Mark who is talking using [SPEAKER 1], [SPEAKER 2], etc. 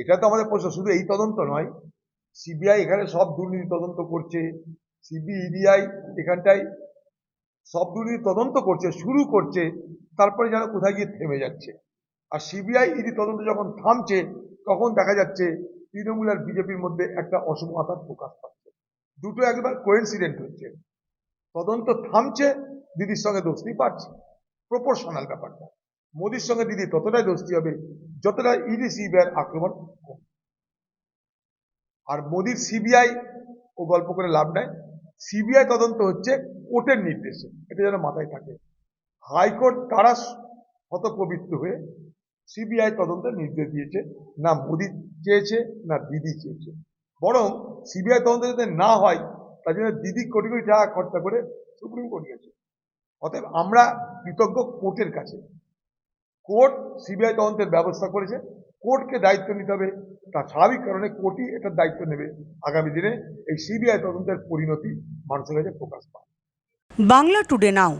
[SPEAKER 1] এটা তো আমাদের প্রশ্ন, শুধু এই তদন্ত নয়, সিবিআই এখানে সব দুর্নীতি তদন্ত করছে সিবিআই এখানটায় সব দুর্নীতি তদন্ত করছে, শুরু করছে, তারপরে যেন কোথায় গিয়ে থেমে যাচ্ছে। আর সিবিআই, ইডি তদন্ত যখন থামছে, তখন দেখা যাচ্ছে তৃণমূল আর বিজেপির মধ্যে একটা অসমতার প্রকাশ পাচ্ছে। দুটো একবার কোয়েন্সিডেন্ট হচ্ছে। তদন্ত থামছে, দিদির সঙ্গে দোস্তি পাচ্ছে প্রপোর্শনাল ব্যাপারটা। মোদির সঙ্গে দিদি ততটাই দোস্তি হবে যতটা ইডি সিবিআই আক্রমণ। আর মোদির সিবিআই ও গল্প করে লাভ নেয় সিবিআই তদন্ত হচ্ছে কোর্টের নির্দেশে। এটা যেন মাথায় থাকে। হাইকোর্ট তারা হত পবিত্র হয়ে সিবিআই তদন্তের নির্দেশ দিয়েছে। না মোদি চেয়েছে, না দিদি চেয়েছে। বরং সিবিআই তদন্ত যাতে না হয়, তার জন্য দিদি কোটি কোটি টাকা খরচা করে সুপ্রিম কোর্ট গেছে। অতএব আমরা কৃতজ্ঞ কোর্টের কাছে। কোর্ট সিবিআই তদন্তের ব্যবস্থা করেছে। কোর্টকে দায়িত্ব নিতে হবে। তার স্বাভাবিক কারণে কোর্টই এটার দায়িত্ব নেবে। আগামী দিনে এই সিবিআই তদন্তের পরিণতি মানুষের কাছে প্রকাশ পায়
[SPEAKER 2] বাংলা টুডে নাও।